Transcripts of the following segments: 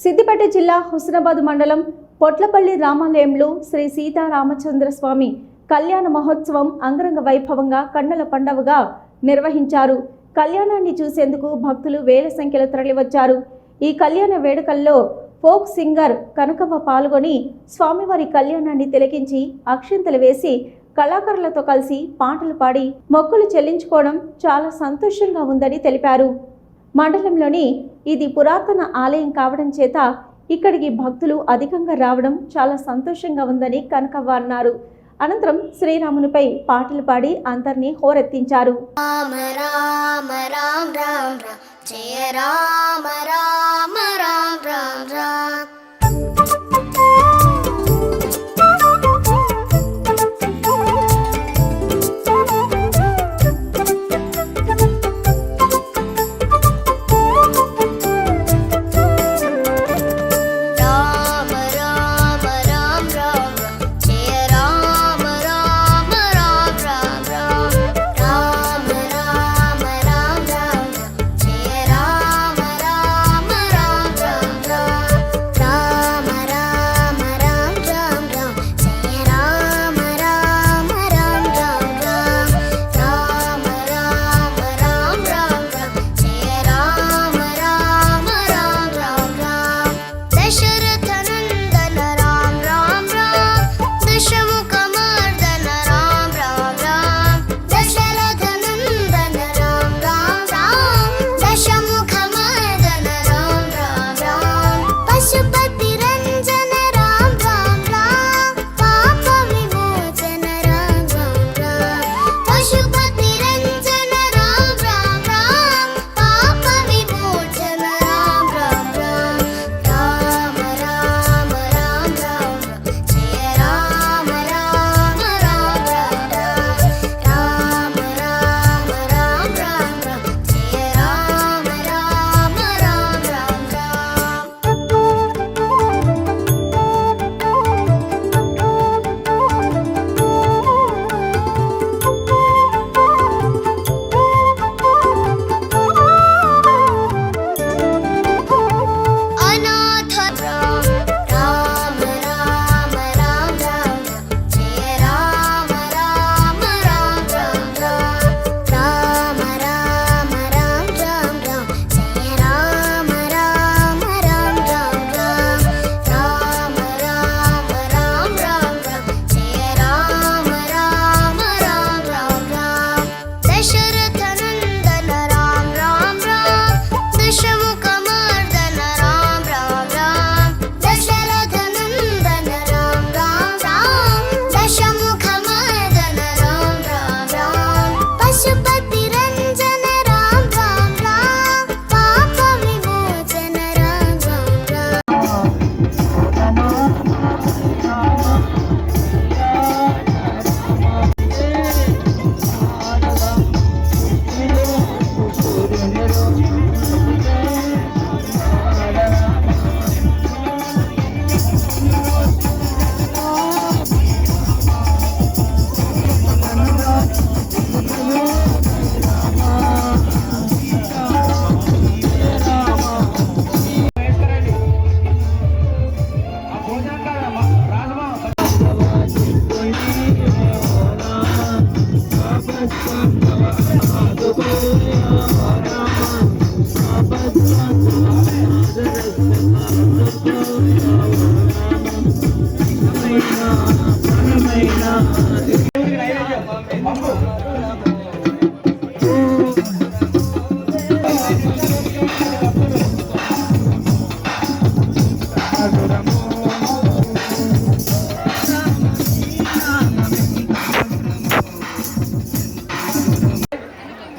సిద్దిపేట జిల్లా హుస్నాబాద్ మండలం పొట్లపల్లి రామాలయంలో శ్రీ సీతారామచంద్రస్వామి కళ్యాణ మహోత్సవం అంగరంగ వైభవంగా కన్నుల పండవగా నిర్వహించారు. కళ్యాణాన్ని చూసేందుకు భక్తులు వేల సంఖ్యలో తరలివచ్చారు. ఈ కళ్యాణ వేడుకల్లో ఫోక్ సింగర్ కనకవ్వ పాల్గొని స్వామివారి కళ్యాణాన్ని తిలకించి అక్షింతలు వేసి కళాకారులతో కలిసి పాటలు పాడి మొక్కులు చెల్లించుకోవడం చాలా సంతోషంగా ఉందని తెలిపారు. మండలంలోని ఇది పురాతన ఆలయం కావడం చేత ఇక్కడికి భక్తులు అధికంగా రావడం చాలా సంతోషంగా ఉందని కనకవ్వ అన్నారు అనంతరం శ్రీరామునిపై పాటలు పాడి అందరినీ హోరెత్తించారు. రామ. జయ రామ రామ రామ రామ రామ.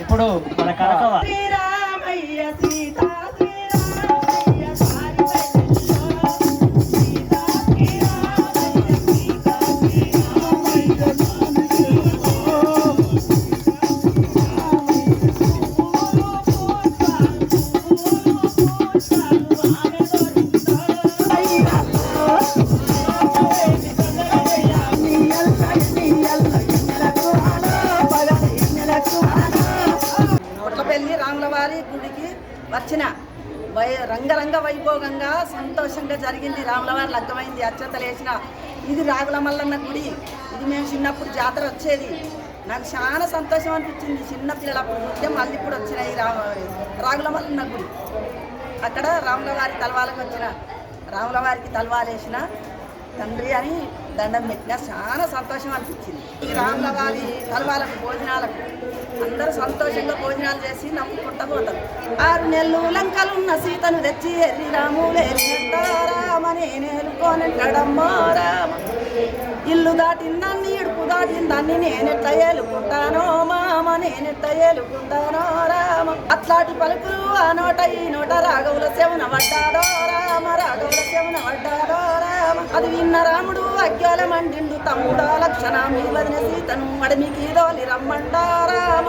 ఇప్పుడు మన కరకవ శ్రీరామయ్య సీత. వచ్చిన వై రంగరంగ వైభోగంగా సంతోషంగా జరిగింది. రాములవారి లగ్గమైంది అచ్చతలు వేసిన ఇది రాగుల మల్లన్న గుడి. ఇది మేము చిన్నప్పుడు జాతర వచ్చేది. నాకు చాలా సంతోషం అనిపించింది. చిన్న పిల్లలప్పుడు నృత్యం మళ్ళీ ఇప్పుడు వచ్చినాయి రా రాగుల మల్లన్న గుడి. అక్కడ రాములవారి తలవాలకు వచ్చిన రాములవారికి తలవాలేసిన తండ్రి అని దండం పెట్టిన చాలా సంతోషం అనిపించింది. ఈ రాముల కలవాలకు భోజనాలకు అందరూ సంతోషంగా భోజనాలు చేసి నమ్ముకుంటా పోతారు. ఆరు నెలలు లంకలున్న సీతను తెచ్చి ఎర్రి రాములేరి రామని నేలుకోనంటాడమ్మో రామ. ఇల్లు దాటిందాన్ని ఇడుపు దాటిందాన్ని నేనెట్లా ఏలుకుంటానో మామ నేనెట్ట ఏలుకుంటానో రామ. అట్లాంటి పలుకులు ఆ నోట ఈ నోట రాఘవుల సేవన పడ్డాడో రామ రాఘవుల సేవన పడ్డాడో అది విన్న రాముడు అజ్ఞాల మండిండు తమ్ముడా లక్షణ మీ వదిన సీతను అడమికి దోలి రమ్మండా రామ.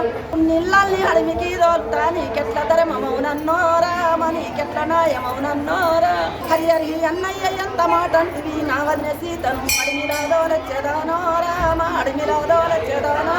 నిల్లల్ని అడమికి దోల్తా నీకెట్ల ధరమౌనన్నో రామ నీకెట్ల నాయమౌనన్నో రా హరి హరి అన్నయ్య ఎంత మాట అంటివి? నా వదిన సీతను అడిమిలా దోలచ్చేదానో రామ అడిమిలా దోలచ్చేదానో